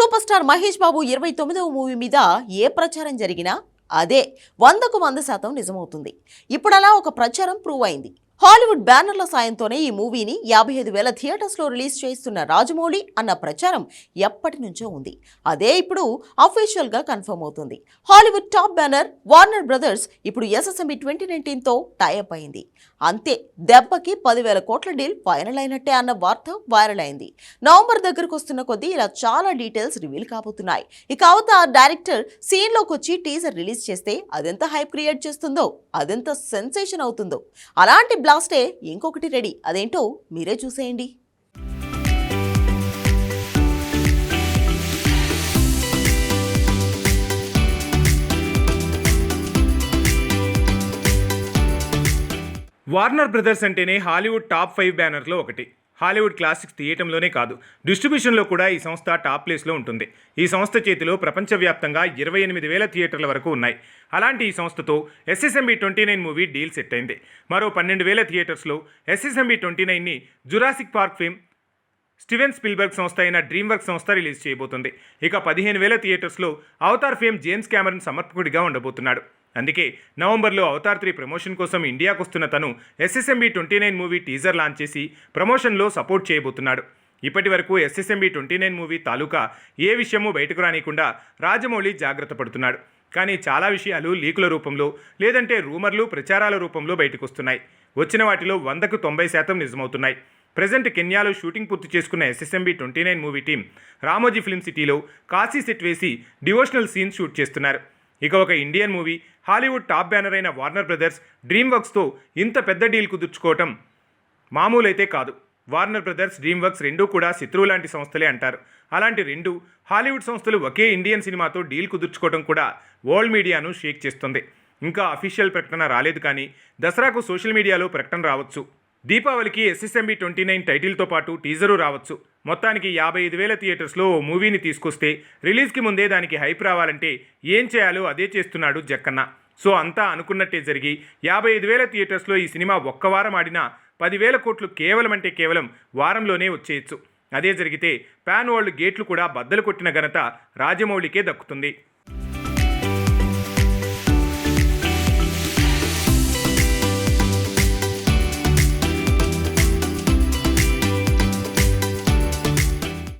Super star Mahesh Babu ఇరవై తొమ్మిదవ movie మీద ఏ ప్రచారం జరిగినా అదే వందకు వంద శాతం నిజమవుతుంది. ఇప్పుడలా ఒక ప్రచారం ప్రూవ్ అయింది. హాలీవుడ్ బ్యానర్ల సాయంతోనే ఈ మూవీని యాభై ఐదు వేల థియేటర్స్లో రిలీజ్ చేస్తున్న రాజమౌళి అన్న ప్రచారం ఎప్పటి నుంచో ఉంది. అదే ఇప్పుడు అఫీషియల్గా కన్ఫర్మ్ అవుతుంది. Hollywood top banner Warner Brothers ఇప్పుడు ఎస్ఎస్ఎంబి ట్వంటీ నైన్టీన్తో టైఅప్ అయింది. అంతే దెబ్బకి పదివేల కోట్ల డీల్ ఫైనల్ అయినట్టే అన్న వార్త వైరల్ అయింది. నవంబర్ దగ్గరకు వస్తున్న కొద్దీ ఇలా చాలా డీటెయిల్స్ రివీల్ కాబోతున్నాయి. ఇక అవత డైరెక్టర్ సీన్లోకి వచ్చి టీజర్ రిలీజ్ చేస్తే అదెంత హైప్ క్రియేట్ చేస్తుందో అదెంత సెన్సేషన్ అవుతుందో అలాంటి లాస్టే ఇంకొకటి రెడీ. అదేంటో మీరే చూసేయండి. వార్నర్ బ్రదర్స్ అంటేనే హాలీవుడ్ టాప్ ఫైవ్ బ్యానర్లో ఒకటి. హాలీవుడ్ క్లాసిక్స్ తీయటంలోనే కాదు డిస్ట్రిబ్యూషన్లో కూడా ఈ సంస్థ టాప్ ప్లేస్లో ఉంటుంది. ఈ సంస్థ చేతిలో ప్రపంచవ్యాప్తంగా ఇరవై ఎనిమిది వేల థియేటర్ల వరకు ఉన్నాయి. అలాంటి ఈ సంస్థతో SSMB twenty nine movie deal set అయింది. మరో పన్నెండు వేల థియేటర్స్లో SSMB twenty నైన్ని Jurassic Park fame Steven Spielberg సంస్థ అయిన డ్రీమ్ వర్క్ సంస్థ రిలీజ్ చేయబోతుంది. ఇక పదిహేను వేల థియేటర్స్లో అవతార్ ఫేమ్ జేమ్స్ క్యామరన్ సమర్పకుడిగా ఉండబోతున్నాడు. అందుకే నవంబర్లో అవతార్ త్రీ ప్రమోషన్ కోసం ఇండియాకు వస్తున్న తను SSMB twenty nine movie teaser launch చేసి ప్రమోషన్లో సపోర్ట్ చేయబోతున్నాడు. ఇప్పటి వరకు ఎస్ఎస్ఎంబి ట్వంటీ నైన్ మూవీ తాలూకా ఏ విషయమూ బయటకు రానికుండా రాజమౌళి జాగ్రత్త పడుతున్నాడు. కానీ చాలా విషయాలు లీకుల రూపంలో లేదంటే రూమర్లు ప్రచారాల రూపంలో బయటకు వస్తున్నాయి. వచ్చిన వాటిలో వందకు తొంభై శాతం నిజమవుతున్నాయి. ప్రజెంట్ కెన్యాలో షూటింగ్ పూర్తి చేసుకున్న SSMB twenty nine movie team Ramoji film సిటీలో కాశీ సెట్ వేసి డివోషనల్ సీన్స్ షూట్ చేస్తున్నారు. ఇక ఒక Indian movie Hollywood top banner అయిన వార్నర్ బ్రదర్స్ డ్రీమ్ వర్క్స్తో ఇంత పెద్ద డీల్ కుదుర్చుకోవటం మామూలైతే కాదు. వార్నర్ బ్రదర్స్ డ్రీమ్ వర్క్స్ రెండూ కూడా శత్రువు లాంటి సంస్థలే అంటారు. అలాంటి రెండు హాలీవుడ్ సంస్థలు ఒకే ఇండియన్ సినిమాతో డీల్ కుదుర్చుకోవడం కూడా వరల్డ్ మీడియాను షేక్ చేస్తుంది. ఇంకా అఫీషియల్ ప్రకటన రాలేదు కానీ దసరాకు సోషల్ మీడియాలో ప్రకటన రావచ్చు. దీపావళికి ఎస్ఎస్ఎంబి ట్వంటీ నైన్ టైటిల్తో పాటు టీజరు రావచ్చు. మొత్తానికి యాభై ఐదు వేల థియేటర్స్లో ఓ మూవీని తీసుకొస్తే రిలీజ్కి ముందే దానికి హైప్ రావాలంటే ఏం చేయాలో అదే చేస్తున్నాడు జక్కన్న. సో అంతా అనుకున్నట్టే జరిగి యాభై ఐదు వేల థియేటర్స్లో ఈ సినిమా ఒక్క వారం ఆడినా పదివేల కోట్లు కేవలం అంటే కేవలం వారంలోనే వచ్చేయచ్చు. అదే జరిగితే పాన్ వరల్డ్ గేట్లు కూడా బద్దలు కొట్టిన ఘనత రాజమౌళికే దక్కుతుంది.